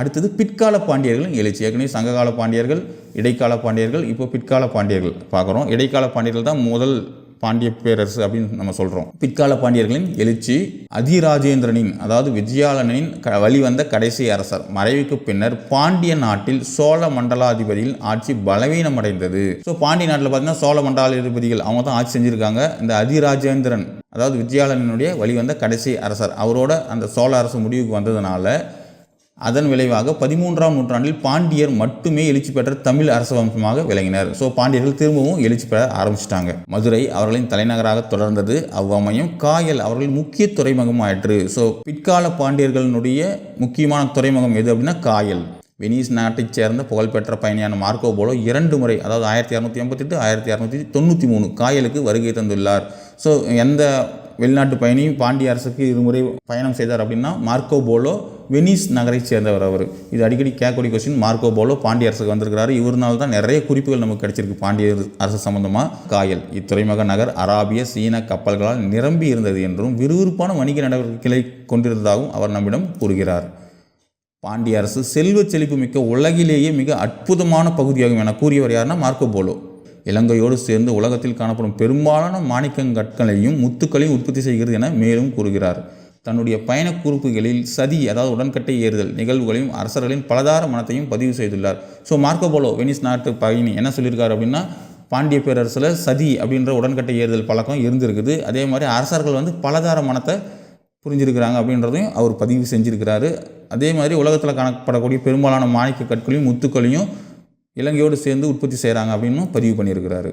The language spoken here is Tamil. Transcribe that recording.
அடுத்தது பிற்கால பாண்டியர்களின் எழுச்சி ஏற்கனவே சங்ககால பாண்டியர்கள் இடைக்கால பாண்டியர்கள் இப்போ பிற்கால பாண்டியர்கள் பார்க்குறோம். இடைக்கால பாண்டியர்கள் தான் முதல் பாண்டிய பேரரசு அப்படின்னு நம்ம சொல்கிறோம் பிற்கால பாண்டியர்களின் எழுச்சி அதிராஜேந்திரனின் அதாவது விஜயாலனின் க வழிவந்த கடைசி அரசர். மறைவுக்கு பின்னர் பாண்டிய நாட்டில் சோழ மண்டலாதிபதியின் ஆட்சி பலவீனமடைந்தது. ஸோ பாண்டிய நாட்டில் பார்த்தீங்கன்னா சோழ மண்டலாதிபதிகள் அவங்க தான் ஆட்சி செஞ்சுருக்காங்க. இந்த அதிராஜேந்திரன் அதாவது விஜயாலனுடைய வழிவந்த கடைசி அரசர். அவரோட அந்த சோழ அரசு முடிவுக்கு வந்ததுனால அதன் விளைவாக பதிமூன்றாம் நூற்றாண்டில் பாண்டியர் மட்டுமே எழுச்சி பெற்ற தமிழ் அரச வம்சமாக விளங்கினர். ஸோ பாண்டியர்கள் திரும்பவும் எழுச்சி பெற ஆரம்பிச்சிட்டாங்க. மதுரை அவர்களின் தலைநகராக தொடர்ந்தது அவ்வமயம். காயல் அவர்களின் முக்கிய துறைமுகம் ஆயிற்று. ஸோ பிற்கால பாண்டியர்களுடைய முக்கியமான துறைமுகம் எது அப்படின்னா காயல். வெனிஸ் நாட்டைச் சேர்ந்த புகழ்பெற்ற பயணியான மார்க்கோ போலோ இரண்டு முறை அதாவது ஆயிரத்தி இரநூத்தி எண்பத்தெட்டு ஆயிரத்தி இரநூத்தி தொண்ணூற்றி மூணு காயலுக்கு வருகை தந்துள்ளார். ஸோ எந்த வெளிநாட்டு பயணியும் பாண்டிய அரசுக்கு இருமுறை பயணம் செய்தார் அப்படின்னா மார்க்கோ போலோ வெனிஸ் நகரைச் சேர்ந்தவர் அவர். இது அடிக்கடி கேட்கக்கூடிய கொஸ்டின். மார்க்கோ போலோ பாண்டிய அரசுக்கு வந்திருக்கிறாரு. இவருனால தான் நிறைய குறிப்புகள் நமக்கு கிடைச்சிருக்கு. பாண்டிய அரசு சம்பந்தமாக காயல். இத்துறைமுக நகர் அராபிய சீன கப்பல்களால் நிரம்பி இருந்தது என்றும் விறுவிறுப்பான வணிக நடவடிக்கைகளை கொண்டிருந்ததாகவும் அவர் நம்மிடம் கூறுகிறார். பாண்டிய அரசு செல்வ செழிப்பு மிக்க உலகிலேயே மிக அற்புதமான பகுதியாகும் என கூறியவர் யாருன்னா மார்க்கோ போலோ. இலங்கையோடு சேர்ந்து உலகத்தில் காணப்படும் பெரும்பாலான மாணிக்கங்கற்களையும் முத்துக்களையும் உற்பத்தி செய்கிறது என மேலும் கூறுகிறார். தன்னுடைய பயணக் குறிப்புகளில் சதி அதாவது உடன்கட்டை ஏறுதல் நிகழ்வுகளையும் அரசர்களின் பலதார மனத்தையும் பதிவு செய்துள்ளார். ஸோ மார்க்கோபோலோ வெனிஸ் நாட்டு பயணி என்ன சொல்லியிருக்காரு அப்படின்னா பாண்டிய பேரரசில் சதி அப்படின்ற உடன்கட்டை ஏறுதல் பழக்கம் இருந்திருக்குது. அதே மாதிரி அரசர்கள் வந்து பலதார மனத்தை புரிஞ்சிருக்கிறாங்க அப்படின்றதையும் அவர் பதிவு செஞ்சுருக்கிறாரு. அதே மாதிரி உலகத்தில் காணப்படக்கூடிய பெரும்பாலான மாணிக்க கற்களையும் முத்துக்களையும் இலங்கையோடு சேர்ந்து உற்பத்தி செய்கிறாங்க அப்படின்னும் பதிவு பண்ணியிருக்கிறாரு.